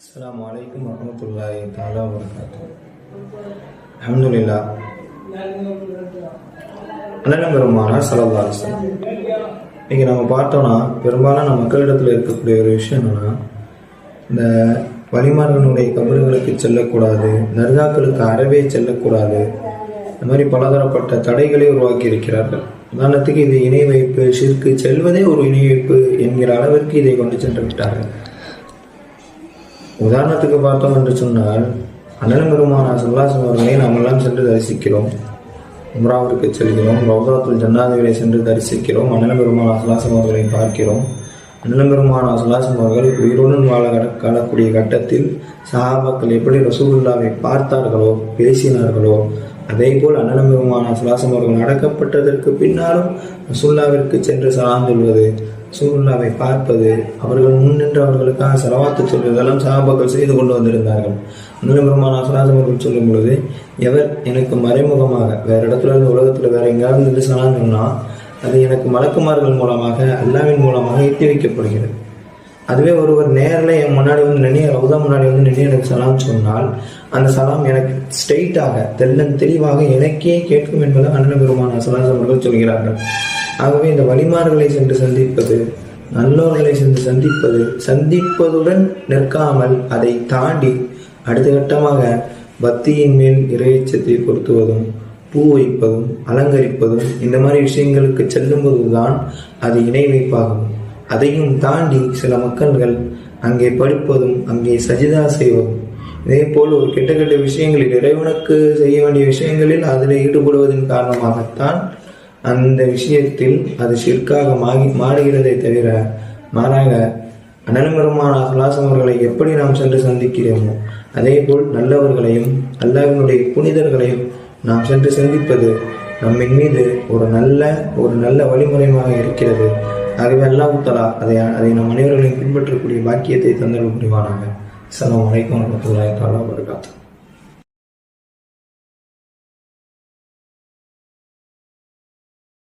السلام அலைக்கும் ورحمة الله تعالى وبركاته الحمد لله அண்ணன் அலைஹி வஸல்லம். நம்ம பார்த்தோன்னா பெரும்பாலான மக்களிடத்தில் இருக்கக்கூடிய ஒரு விஷயம் என்னென்னா இந்த வலிமார்களுடைய கபடுகளுக்கு செல்லக்கூடாது நர்காக்களுக்கு அறவே செல்லக்கூடாது இந்த மாதிரி பலதரப்பட்ட தடைகளை உருவாக்கி இருக்கிறார்கள் உதாரணத்துக்கு இது இணை வைப்பு சிற்கு செல்வதே ஒரு இணை வைப்பு என்கிற அளவிற்கு இதை கொண்டு சென்று விட்டார்கள். உதாரணத்துக்கு பார்த்தோம் என்று சொன்னால் அண்ணன் பெருமான சுல்லாசம் அவர்களை நாமெல்லாம் சென்று தரிசிக்கிறோம். உம்ராவிற்கு செல்கிறோம். ரவுதாத்துல் ஜன்னாதிகளை சென்று தரிசிக்கிறோம். அண்ணன் பெருமான சுல்லாசம் அவர்களை பார்க்கிறோம். அண்ணன் பெருமான சுல்லாசம் அவர்கள் உயிருடன் வாழ கட- காணக்கூடிய கட்டத்தில் சஹாபாக்கள் எப்படி ரசூலுல்லாவை பார்த்தார்களோ பேசினார்களோ அதே போல் அண்ணன் பெருமானா சுல்லாசம் அவர்கள் நடக்கப்பட்டதற்கு பின்னாலும் ரசூல்லாவிற்கு சென்று சலாம் சொல்வது ரசூலுல்லாவை பார்ப்பது அவர்கள் முன் நின்று அவர்களுக்காக செலவாத்து சொல்வதெல்லாம் சகாபாக்கள் செய்து கொண்டு வந்திருந்தார்கள். அண்ணன் பெருமானா அவர்கள் சொல்லும் பொழுது எவர் எனக்கு மறைமுகமாக வேற இடத்துல இருந்து உலகத்தில் வேற எங்கேயாவது நின்று சலாம் சொன்னால் அது எனக்கு மலக்குமார்கள் மூலமாக அல்லாவின் மூலமாக எட்டி வைக்கப்படுகிறது. அதுவே ஒருவர் நேரில் என் முன்னாடி வந்து நினைய ரவுதா முன்னாடி வந்து நினைய எனக்கு சலாம் சொன்னால் அந்த சலாம் எனக்கு ஸ்ட்ரெயிட்டாக தெல்லன் தெளிவாக எனக்கே கேட்கும் என்பதை அண்ணன் பெருமான சலாஸ் அவர்கள் சொல்கிறார்கள். ஆகவே இந்த வழிமார்களை சென்று சந்திப்பது நல்லோர்களை சென்று சந்திப்பது சந்திப்பதுடன் நிற்காமல் அதை தாண்டி அடுத்த கட்டமாக பக்தியின் மேல் இறையச்சத்தை பொருத்துவதும் பூ வைப்பதும் அலங்கரிப்பதும் இந்த மாதிரி விஷயங்களுக்கு செல்லும்போதுதான் அது இணை வைப்பாகும். அதையும் தாண்டி சில மக்கள்கள் அங்கே படிப்பதும் அங்கே சஜிதா செய்வதும் இதே போல் ஒரு கெட்ட கெட்ட விஷயங்களில் இறைவனுக்கு செய்ய வேண்டிய விஷயங்களில் அதில் ஈடுபடுவதன் காரணமாகத்தான் அந்த விஷயத்தில் அது ஷிர்காக மாறி மாறுகிறதே தவிர மாறாக அண்ணன் பெருமான அவர்களை எப்படி நாம் சென்று சந்திக்கிறோமோ அதே போல் நல்லவர்களையும் அல்லாவினுடைய புனிதர்களையும் நாம் சென்று சந்திப்பது நம்மின் மீது ஒரு நல்ல ஒரு நல்ல வழிமுறையாக இருக்கிறது. ஆகவே அல்லாஹ் தலா அதை அதை நம் அனைவர்களையும் பின்பற்றக்கூடிய பாக்கியத்தை தந்தல் புரிவானாங்க அஸ்ஸலாமு வலைக்கம் வரமத்துல்லாஹி தாலா வரகாத்து